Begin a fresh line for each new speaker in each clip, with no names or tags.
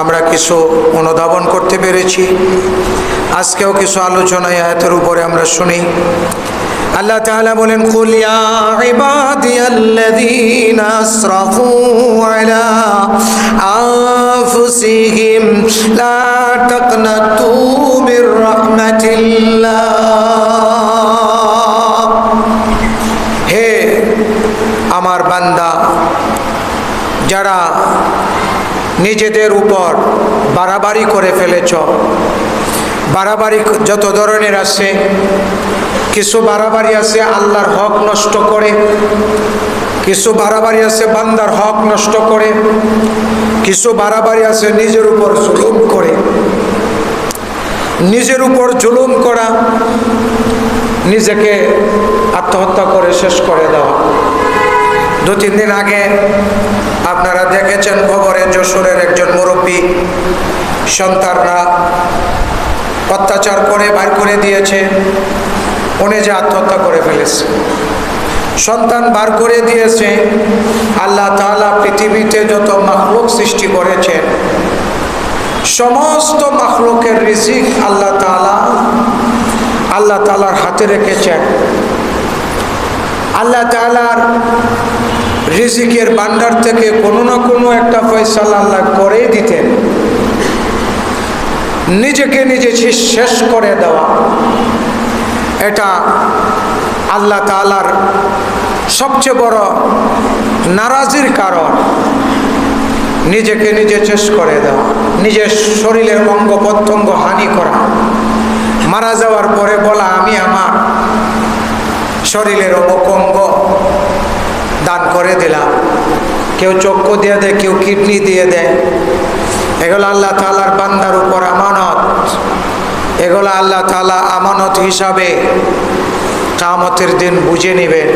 আমরা কিছু অনুধাবন করতে পেরেছি। আজকেও কিছু আলোচনায় আয়াতের উপরে আমরা শুনি। আল্লাহ তাআলা বলেন, কুল আলা হে আমার বান্দা যারা নিজেদের উপর বাড়াবাড়ি করে ফেলেছ। বাড়াবাড়ি যত ধরনের আছে, কিছু বাড়াবাড়ি আছে আল্লাহর হক নষ্ট করে, কিছু বাড়াবাড়ি আছে বান্দার হক নষ্ট করে, কিছু বাড়াবাড়ি আছে নিজের উপর জুলুম করে। নিজের উপর জুলুম করা নিজেকে আত্মহত্যা করে শেষ করে দেওয়া। দু, তিন দিন আগে আপনারা দেখেছেন খবরে যশোরের একজন মুরব্বী, সন্তানরা অত্যাচার করে, বার করে দিয়েছে। উনি যে আত্মহত্যা করে ফেলেছে। সন্তান বার করে দিয়েছে। আল্লাহ তাআলা পৃথিবীতে যত মাখলুক সৃষ্টি করেছেন, সমস্ত মাখলুকের রিজিক আল্লাহ তাআলা, আল্লাহ তাআলার হাতে রেখেছেন। আল্লাহ তাআলার রিজিকের ভান্ডার থেকে কোনো না কোনো একটা ফয়সালা আল্লাহ করেই দিতেন। নিজেকে নিজে শেষ করে দেওয়া। এটা আল্লাহ তালার সবচেয়ে বড় নারাজির কারণ। নিজেকে নিজে শেষ করে দেওয়া, নিজের শরীরের অঙ্গ প্রত্যঙ্গ হানি করা। মারা যাওয়ার পরে বলা, আমি আমার শরীরের অমুক অঙ্গ দান করে দিলাম। কেউ চক্ষু দিয়ে দেয়, কেউ কিডনি দিয়ে দেয়। এগুলো আল্লাহ তালার বান্দার উপর আমানত। এগুলো আল্লাহ তালা আমানত হিসাবে কামতের দিন বুঝে নেবেন।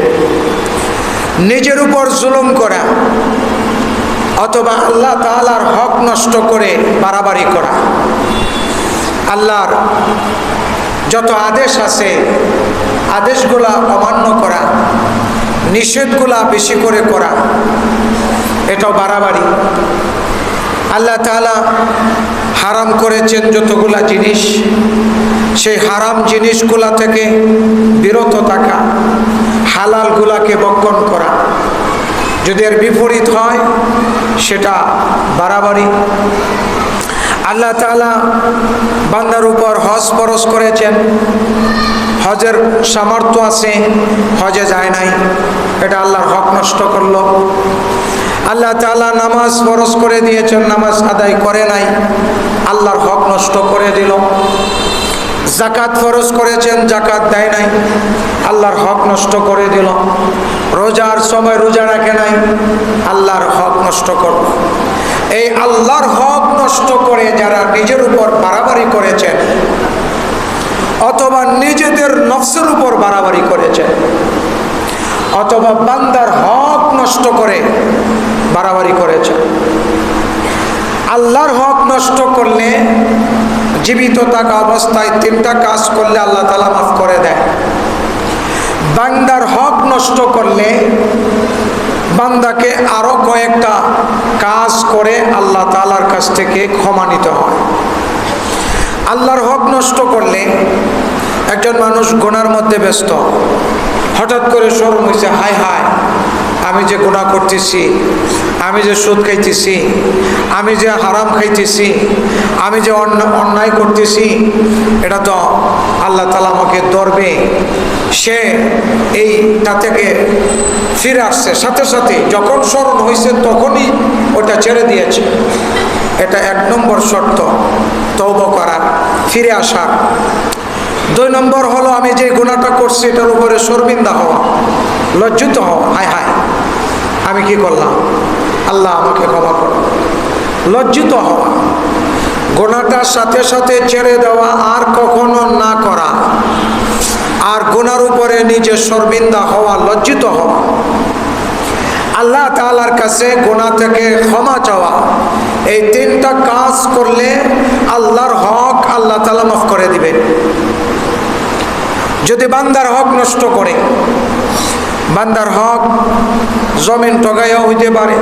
নিজের উপর জুলুম করা অথবা আল্লাহ তালার হক নষ্ট করে বাড়াবাড়ি করা। আল্লাহর যত আদেশ আছে, আদেশগুলা অমান্য করা, নিষেধগুলা বেশি করে করা, এটাও বাড়াবাড়ি। আল্লাহ তালা হারাম করেছেন যতগুলা জিনিস, সেই হারাম জিনিসগুলা থেকে বিরত থাকা, হালালগুলাকে বক্ষণ করা, যদি এর বিপরীত হয়, সেটা বাড়াবাড়ি। আল্লাহ তালা বান্দার উপর হজ পরশ করেছেন। হজের সামর্থ্য আছে, হজে যায় নাই। এটা আল্লাহর হক নষ্ট করল। আল্লাহ তালা নামাজ ফরজ করে দিয়েছেন, নামাজ আদায় করে নাই। আল্লাহর হক নষ্ট করে দিল। জাকাত ফরজ করেছেন জাকাত দেয় নাই। আল্লাহর হক নষ্ট করে দিল। রোজার সময় রোজা রাখে নাই, আল্লাহর হক নষ্ট করল। এই আল্লাহর হক নষ্ট করে যারা নিজের উপর বাড়াবাড়ি করেছেন অথবা নিজেদের নকশের উপর বাড়াবাড়ি করেছেন অথবা বান্দার হক নষ্ট করে বাড়াবাড়ি করেছে। আল্লাহর হক নষ্ট করলে, জীবিত থাকা অবস্থায় তিনটা কাজ করলে আল্লাহ তালা মাফ করে দেয়। বান্দার হক নষ্ট করলে বান্দাকে আরও কয়েকটা কাজ করে আল্লাহ তালার কাছ থেকে ক্ষমা নিতে হয়। আল্লাহর হক নষ্ট করলে একজন মানুষ গোনার মধ্যে ব্যস্ত, হঠাৎ করে স্মরণ হয়েছে হায় হায়। আমি যে গুণা করতেছি, আমি যে সুদ খাইতেছি, আমি যে হারাম খাইতেছি, আমি যে অন্যায় করতেছি, এটা তো আল্লাহ তালা আমাকে ধরবে। সে এইটা থেকে ফিরে আসছে। সাথে সাথে যখন স্মরণ হয়েছে তখনই ওটা ছেড়ে দিয়েছে। এটা এক নম্বর শর্ত তৌব করার ফিরে আসার দুই নম্বর হলো আমি যে গুণাটা করছি, এটার উপরে শর্মিন্দা হওয়া। লজ্জিত হওয়া হায় হায়। আমি কি করলাম? আল্লাহ আমাকে ক্ষমা করো লজ্জিত হওয়া। গোনাটার সাথে সাথে ছেড়ে দেওয়া আর কখনো না করা। আর গোনার উপরে নিজে শর্মিন্দা হওয়া, লজ্জিত হওয়া। আল্লাহ তালার কাছে গোনা থেকে ক্ষমা চাওয়া। এই তিনটা কাজ করলে আল্লাহর হক আল্লাহ তালা মাফ করে দিবেন। যদি বান্দার হক নষ্ট করে বান্দার হক জমিন টগাইয়া হইতে পারে।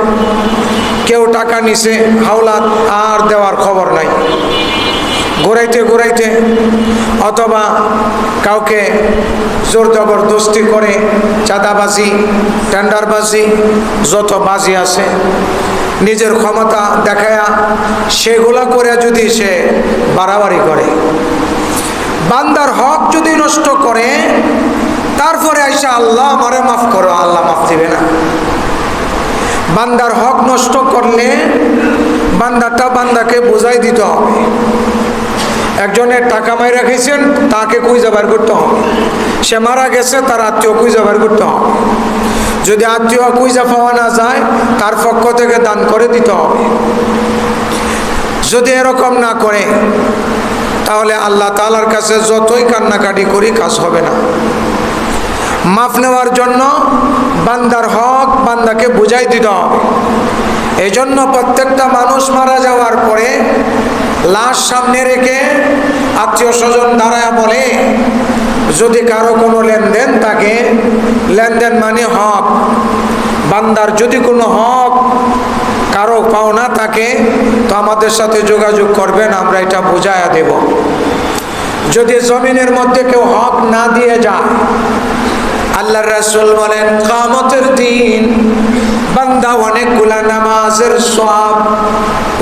কেউ টাকা নিছে, হাওলাত আর দেওয়ার খবর নাই। ঘুরাইতে ঘুরাইতে অথবা কাউকে জোর জবরদস্তি করে চাঁদাবাজি, টেন্ডারবাজি, যত বাজি আছে, নিজের ক্ষমতা দেখায়া সেগুলা করে যদি সে বাড়াবাড়ি করে। বান্দার হক যদি নষ্ট করে তারপরে আইসা আল্লাহ আমারে মাফ করো, আল্লাহ মাফ দিবে না। বান্দার হক নষ্ট করলে বান্দাটা বান্দাকে বুঝাই দিতে হবে। একজনের টাকা মাই রেখেছেন তাকে কুইজা বার করতে হবে। সে মারা গেছে, তার আত্মীয় কুইজা বার করতে হবে। যদি আত্মীয় কুইজা পাওয়া না যায়, তার পক্ষ থেকে দান করে দিতে হবে। যদি এরকম না করে, তাহলে আল্লাহ তালার কাছে যতই কান্নাকাটি করি, কাজ হবে না। মাফ নেওয়ার জন্য বান্দার হক বান্দাকে বুঝাই দিতে হবে। এই জন্য প্রত্যেকটা মানুষ মারা যাওয়ার পরে লাশ সামনে রেখে আত্মীয় স্বজন দাঁড়ায় বলে, যদি কারও কোনো লেনদেন থাকে, লেনদেন মানে হক। বান্দার যদি কোনো হক কারও পাওনা থাকে, তো আমাদের সাথে যোগাযোগ করবেন, আমরা এটা বুঝাইয়া দেব। যদি জমিনের মধ্যে কেউ হক না দিয়ে যায় আল্লাহ রাসুল বলেন কামতের দিন বান্দা অনেকগুলা নামাজের সব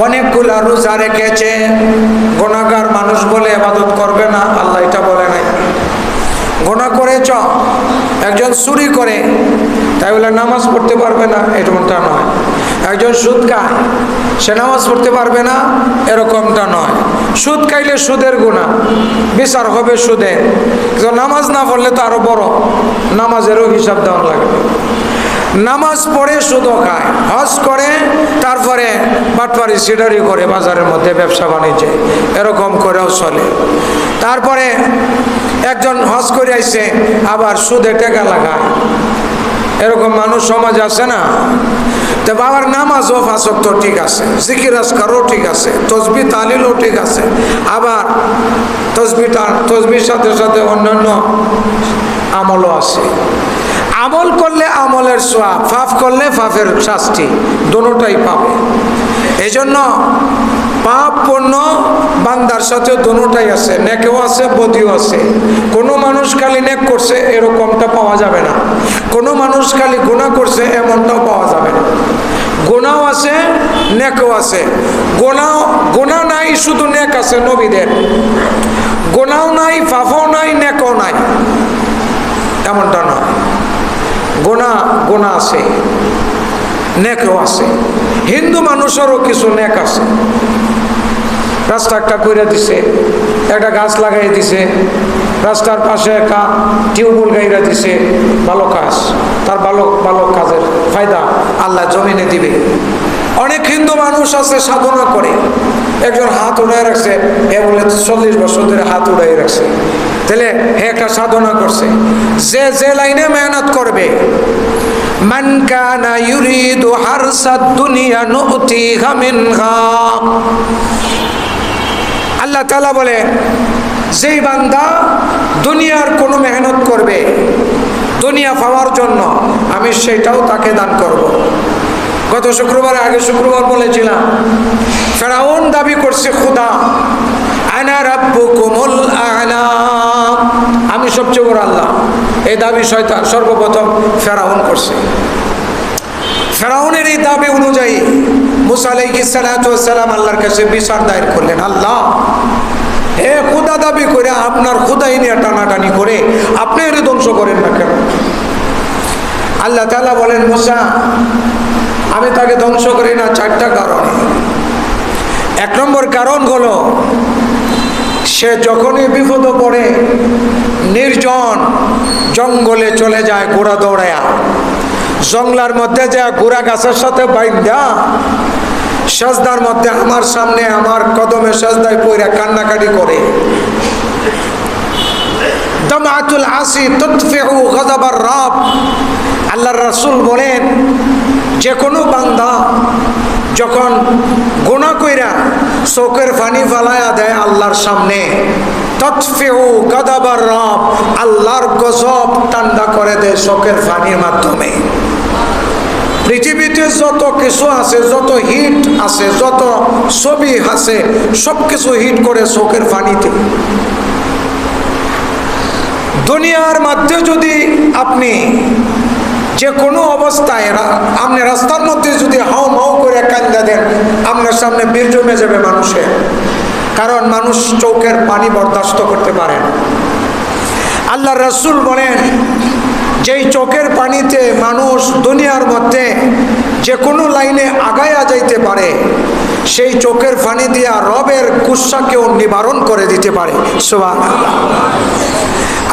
অনেকগুলা রোজা রেখেছে। গোনাগার মানুষ বলে আবাদত করবে না, আল্লাহ এটা বলে নাই। গোনা করেছ, একজন চুরি করে তাই বলে নামাজ পড়তে পারবে না, এরকমটা নয়। একজন সুদ খায়, সে নামাজ পড়তে পারবে না, এরকমটা নয়। সুদ খাইলে সুদের গুণা, বিচার হবে সুদে। কিন্তু নামাজ না পড়লে তো আরও বড়, নামাজেরও হিসাব দেওয়া লাগবে। নামাজ পড়ে সুদও খায়, হজ করে, তারপরে বাটপারি, সিডারি করে বাজারের মধ্যে ব্যবসা বাণিজ্যে, এরকম করেও চলে। তারপরে একজন হজ করে আইসে, আবার সুদে টেকা লাগায়। এরকম মানুষ সমাজ আছে না? তো বাবার নামাজ ও তো ঠিক আছে, জিকির আসকারও ঠিক আছে, তসবি তালিলও ঠিক আছে, আবার তসবিটা তসবির সাথে সাথে অন্যান্য আমলও আছে। আমল করলে আমলের সোয়াব ফাফ করলে ফাফের শাস্তি দোনোটাই পাবে এই জন্য পাপ পণ্য বান্দার সাথে দোনোটাই আছে, নেকেও আছে, বদিও আছে। কোনো মানুষ খালি নেক করছে, এরকমটা পাওয়া যাবে না। কোনো মানুষ খালি গোনা করছে, এমনটাও পাওয়া যাবে না। গোনাও আছে, নেকও আছে। গোনাও গোনা নাই, শুধু নেক আছে নবীদের। গোনাও নাই ফাফও নাই, নেকও নাই। এমনটা নয়। গোনা গোনা আছে, নেকও আছে। হিন্দু মানুষেরও কিছু নেক আছে। রাস্তা একটা করে দিছে, একটা গাছ লাগাই দিছে রাস্তার পাশে একটা টিউবওয়েল গাইরা দিছে ভালো কাজ তার ভালো ভালো কাজের ফায়দা আল্লাহ জমিনে দিবে অনেক হিন্দু মানুষ আছে সাধনা করে একজন হাত উড়াই রাখছে এ বলে চল্লিশ বছর ধরে হাত উড়াই রাখছে তাহলে হে একটা সাধনা করছে যে যে লাইনে মেহনত করবে من كان يريد حرث الدنيا نؤتيها منها আল্লাহ তালা বলে যেই বান্দা দুনিয়ার কোনো মেহনত করবে, দুনিয়া পাওয়ার জন্য আমি সেটাও তাকে দান করব। গত শুক্রবার, আগে শুক্রবার বলেছিলাম, ফেরাউন দাবি করছে, খুদা কুমুল আমি সবচেয়ে বড় আল্লাহ। এই দাবি শয়তান, সর্বপ্রথম ফেরাউন করছে। ফেরাউনের এই দাবি অনুযায়ী মুসা আলাইসালাম আল্লাহর কাছে বিচার দায়ের করলেন। আল্লাহ হে খুদা দাবি করে আপনার খুদাই নিয়ে টানাটানি করে আপনি এর ধ্বংস করেন না কেন? আল্লাহ তালা বলেন, মুসা, আমি তাকে ধ্বংস করি না চারটা কারণে। এক নম্বর কারণ হলো, সে যখনই বিপদ পড়ে, নির্জন জঙ্গলে চলে যায় ঘোড়া দৌড়ায়া। জঙ্গলার মধ্যে যায় গোড়া গাছের সাথে বাইন্দা সাজদার মধ্যে আমার সামনে আমার কদমে সাজদায় পইরা কান্নাকাটি করে। দমাতুল আসি তুতফিউ গদাবার রব। আল্লাহর রাসূল বলেন, যে কোনো বান্দা যখন গোনা কইরা চোখের পানি ফালায়া দেয় আল্লাহর সামনে তৎফেউ গদাবার রব, আল্লাহর গজব ঠান্ডা করে দেয় চোখের পানির মাধ্যমে। পৃথিবীতে যত কিছু আছে, যত হিট আছে, যত ছবি আছে সব কিছু হিট করে চোখের পানিতে। দুনিয়ার মধ্যে যদি আপনি যে কোনো অবস্থায় আপনি রাস্তার মধ্যে যদি হাও মাও করে কান্দা দেন, আপনার সামনে বীর জমে যাবে মানুষের কারণ মানুষ চোখের পানি বরদাস্ত করতে পারে আল্লাহ রসুল বলেন যেই চোখের পানিতে মানুষ দুনিয়ার মধ্যে যে কোনো লাইনে আগায়া যাইতে পারে, সেই চোখের পানি দিয়া রবের গুসাকেও নিবারণ করে দিতে পারে।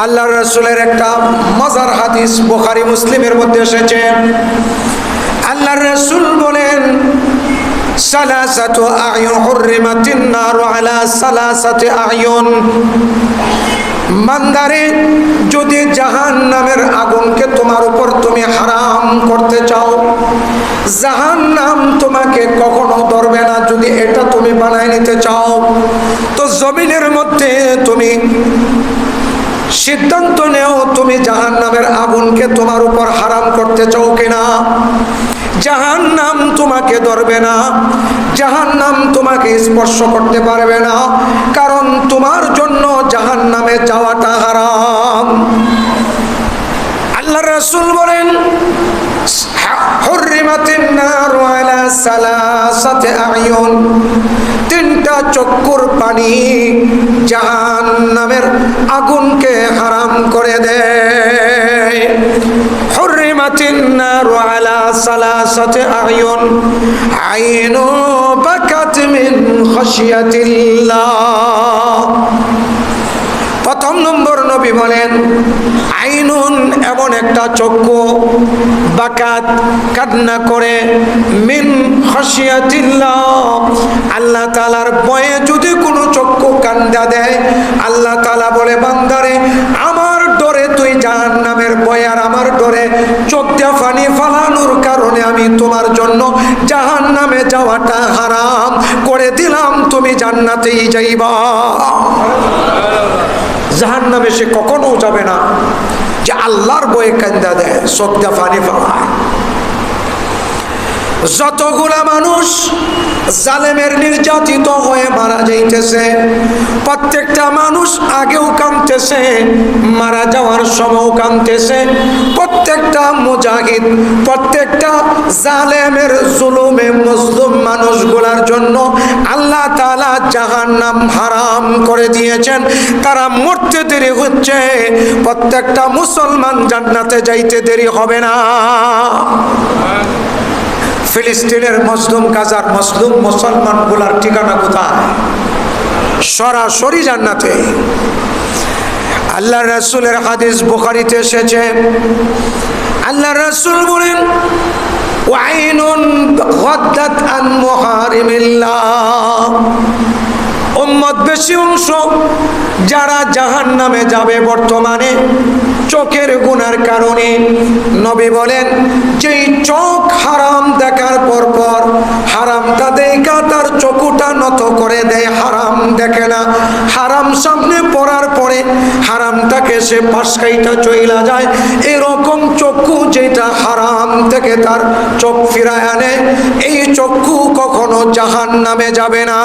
আল্লাহ রসুলের একটা মজার হাদিস বোখারি, মুসলিমের মধ্যে এসেছে। আল্লাহ রসুল বলেন, সালাসাতু আয়ুন হুররিমাতিন নারু আলা সালাসাতি আয়ুন। মান্দারে যদি জাহান নামের আগুনকে তোমার উপর তুমি হারাম করতে চাও জাহান নাম তোমাকে কখনো ধরবে না যদি এটা তুমি বানায় নিতে চাও। তো জমিনের মধ্যে তুমি সিদ্ধান্ত নেও তুমি জাহান নামের আগুনকে তোমার উপর হারাম করতে চাও কিনা। জাহান নাম তোমাকে ধরবে না জাহান নাম তোমাকে স্পর্শ করতে পারবে না, কারণ তোমার জন্য জাহান নামে যাওয়াটা হারাম। আল্লাহ রসুল বলেন তিনটা চক্ষুর পানি জাহান নামের আগুনকে হারাম করে দেয়। হুররিমাতিন নারু আলা প্রথম নম্বর নবী বলেন, আইনুন এমন একটা চক্ষু, বাকাত কান্না করে, মিন হসিয়াতিল্লাহ আল্লাহ তালার বয়ে যদি কোনো চক্ষু কান্দা দেয়, আল্লাহ তালা বলে, বান্দারে, আমার ডরে তুই জাহান নামের বয়ে আর আমার ডরে চোখ ফানি ফালানোর কারণে আমি তোমার জন্য জাহান নামে যাওয়াটা হারাম। করে দিলাম, তুমি জান্নাতেই যাইবা। জাহান নামে সে কখনো যাবে না। যে আল্লাহর বয়ে কান্দা দেয় সত্যা ফানি ফালায়। যতগুলা মানুষ জালেমের নির্যাতিত হয়ে মারা যাইতেছে, প্রত্যেকটা মানুষ আগেও কামতেছে মারা যাওয়ার সময়ও কামতেছে প্রত্যেকটা মুজাহিদ, প্রত্যেকটা জালেমের জুলুমে মজলুম মানুষগুলার জন্য আল্লাহ তালা জাহান নাম হারাম করে দিয়েছেন। তারা মরতে দেরি হচ্ছে, প্রত্যেকটা মুসলমান জান্নাতে যাইতে দেরি হবে না। ফিলিস্তিনের মজলুম গাজার মজলুম মুসলমানগুলার ঠিকানা কোথায়? সরাসরি জান্নাতে। আল্লাহ রসুলের হাদিস বুখারিতে এসেছে। আল্লাহ রসুল বলেন, ওয়াইনুন গদ্দাত আন মুহারিমিল্লাহ। উম্মত বেশি অংশ যারা জাহান নামে যাবে বর্তমানে, চোখের গুনার কারণে। নবী বলেন, যেই চোখ হারাম দেখার পর পর হারামটা দেখা তার চকুটা নত করে দেয়, হারাম দেখে না। হারাম সামনে পড়ার পরে হারামটাকে সে পাশকাইটা চইলা যায়। এরকম চক্ষু যেটা হারাম থেকে তার চোখ ফিরায় আনে, এই চক্ষু কখনো জাহান নামে যাবে না।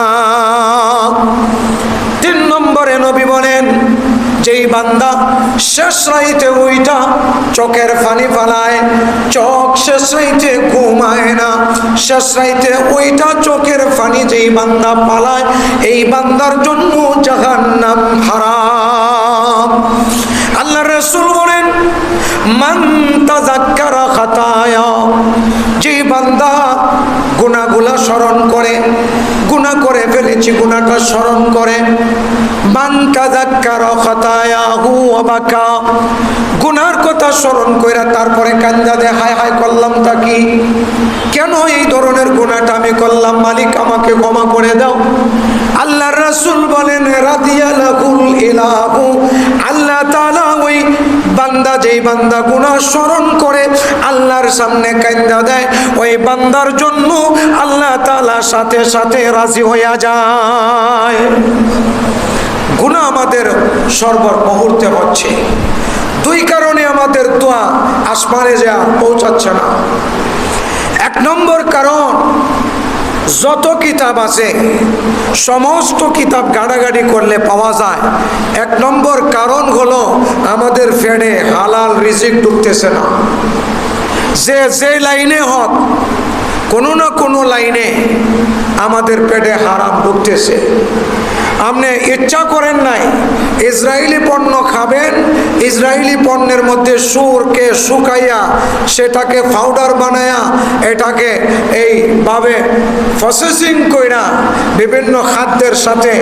তিন নম্বরে নবী বলেন, যেই বান্দা শেষ রাইতে ওইটা চোখের ফানি ফালায়, চোখ শেষ রাইতে ঘুমায় না। শেষ রাইতে ওইটা চোখের ফানি যেই বান্দা পালায় এই বান্দার জন্য জাহান্নাম হারাম। আল্লাহ রসুল বলেন, মান তাজাক্কারা খাতায়া যে বান্দা গুনাহগুলা স্মরণ করে গুনাহ করে ফেলেছি গুণাটা স্মরণ করে। গুনার কথা স্মরণ করে তারপরে কান্দা দে, হায় হায় করলাম তা কি? কেন এই ধরনের গুণাটা আমি করলাম? মালিক আমাকে ক্ষমা করে দাও। আল্লাহ রাসুল বলেন ওই বান্দা, যেই বান্দা গুনাহ স্মরণ করে, আল্লাহর সামনে কান্দা দেয়, ওই বান্দার জন্য আল্লাহ তাআলা সাথে সাথে রাজি হইয়া যায়। গুনাহ আমাদের সর্বর মুহূর্তে হচ্ছে। দুই কারণে আমাদের দোয়া আসমানে যা পৌঁছাচ্ছে না। এক নম্বর কারণ যত কিতাব আছে, সমস্ত কিতাব গাড়াগাড়ি করলে পাওয়া যায়। এক নম্বর কারণ হলো আমাদের ফেডে হালাল রিজিক ঢুকতেছে না। যে যে লাইনে হোক, কোনো না কোনো লাইনে আমাদের পেটে হারাম ঢুকতেছে। আপনি ইচ্ছা করেন নাই, ইসরায়েলি পণ্য খাবেন, ইসরায়েলি পণ্যের মধ্যে সুরকে শুকাইয়া সেটাকে পাউডার বানায়া এটাকে এইভাবে প্রসেসিং কইরা বিভিন্ন খাদ্যের সাথে,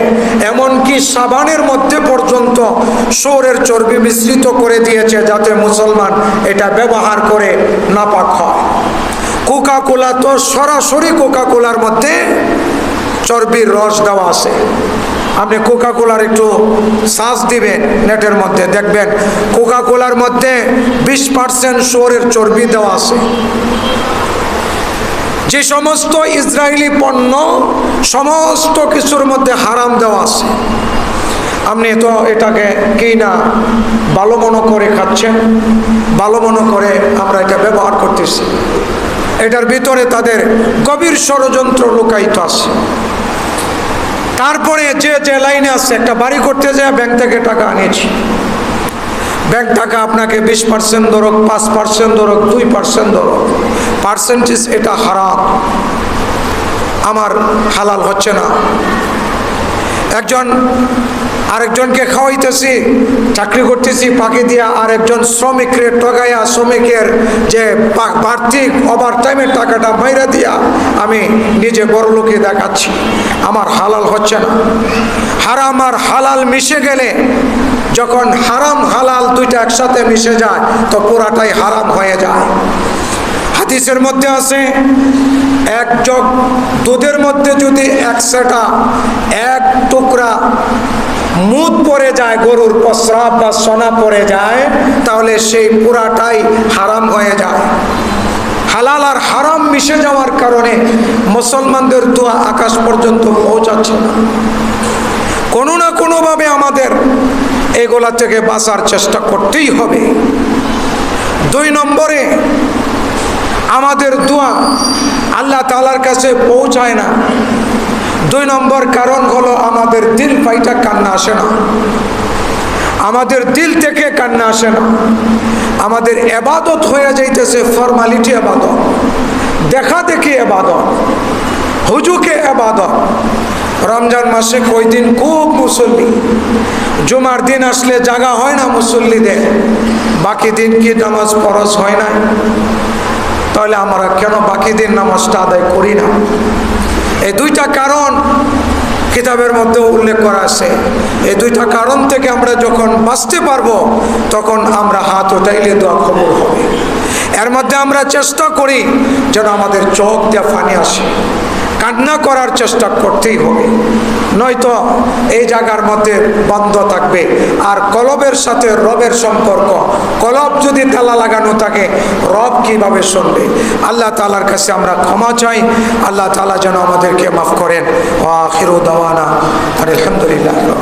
এমনকি সাবানের মধ্যে পর্যন্ত সুরের চর্বি মিশ্রিত করে দিয়েছে যাতে মুসলমান এটা ব্যবহার করে নাপাক হয়। কোকা কোলা তো সরাসরি কোকা কোলার মধ্যে চর্বির রস দেওয়া আছে। আপনি কোকা কোলার একটু সাজ দিবেন নেটের মধ্যে, দেখবেন কোকা কোলার মধ্যে বিশ পার্সেন্ট শোরের চর্বি দেওয়া আছে। যে সমস্ত ইসরায়েলি পণ্য সমস্ত কিছুর মধ্যে হারাম দেওয়া আছে। আপনি তো এটাকে কি না ভালো মনে করে খাচ্ছেন ভালো মনে করে আমরা এটা ব্যবহার করতেছি। এটার ভিতরে তাদের গভীর ষড়যন্ত্র লুকায়িত আছে। তারপরে যে যে লাইনে আসছে, একটা বাড়ি করতে যায়, ব্যাংক থেকে টাকা আনিয়েছি ব্যাংক টাকা আপনাকে বিশ পার্সেন্ট ধরক পাঁচ পার্সেন্ট ধরক দুই পার্সেন্ট ধরক পার্সেন্টেজ এটা হারাম। আমার হালাল হচ্ছে না। একজন আরেকজনকে খাওয়াইতেছি, চাকরি করতেছি, পাখি দিয়া আরেকজন শ্রমিকের টগাইয়া শ্রমিকের যে বার্ষিক ওভার টাইমের টাকাটা বাইরে দিয়া আমি নিজে বড় লোকে দেখাচ্ছি। আমার হালাল হচ্ছে না। হারাম আর হালাল মিশে গেলে যখন হারাম হালাল দুইটা একসাথে মিশে যায়, তো পুরাটাই হারাম হয়ে যায়। হাদিসের মধ্যে আছে, এক জগ দুধের মধ্যে যদি এক এক টুকরা মুদ পরে যায়, গরুর প্রস্রাব বা সোনা পড়ে যায়, তাহলে সেই পুরাটাই হারাম হয়ে যায়। হালাল আর হারাম মিশে যাওয়ার কারণে মুসলমানদের দোয়া আকাশ পর্যন্ত পৌঁছাচ্ছে না। কোনো না কোনোভাবে আমাদের এগুলা থেকে বাঁচার চেষ্টা করতেই হবে। দুই নম্বরে, আমাদের দোয়া আল্লাহ তালার কাছে পৌঁছায় না। দুই নম্বর কারণ হলো আমাদের দিল পাইটা কান্না আসে না। আমাদের দিল থেকে কান্না আসে না। আমাদের এবাদত হয়ে যাইতেছে, ফর্মালিটি এবাদত, দেখা দেখি এবাদত, হুজুকে এবাদত। রমজান মাসে কই দিন খুব মুসল্লি, জুমার দিন আসলে জাগা হয় না মুসল্লিদের, বাকি দিন কি নামাজ ফরজ হয় না তাহলে আমরা কেন বাকি দিন নামাজটা আদায় করি না? এই দুইটা কারণ কিতাবের মধ্যে উল্লেখ করা আছে। এই দুইটা কারণ থেকে আমরা যখন বাঁচতে পারব, তখন আমরা হাত ওঠাইলে দোয়া খবর হবে। এর মধ্যে আমরা চেষ্টা করি যেন আমাদের চোখ দিয়ে ফানি আসে। কান্না করার চেষ্টা করতেই হবে। নয়তো এই জায়গার মধ্যে বন্ধ থাকবে। আর কলবের সাথে রবের সম্পর্ক, কলব যদি তালা লাগানো থাকে, রব কীভাবে শুনবে? আল্লাহ তালার কাছে আমরা ক্ষমা চাই। আল্লাহ তালা যেন আমাদেরকে মাফ করেন। আলহামদুলিল্লাহ।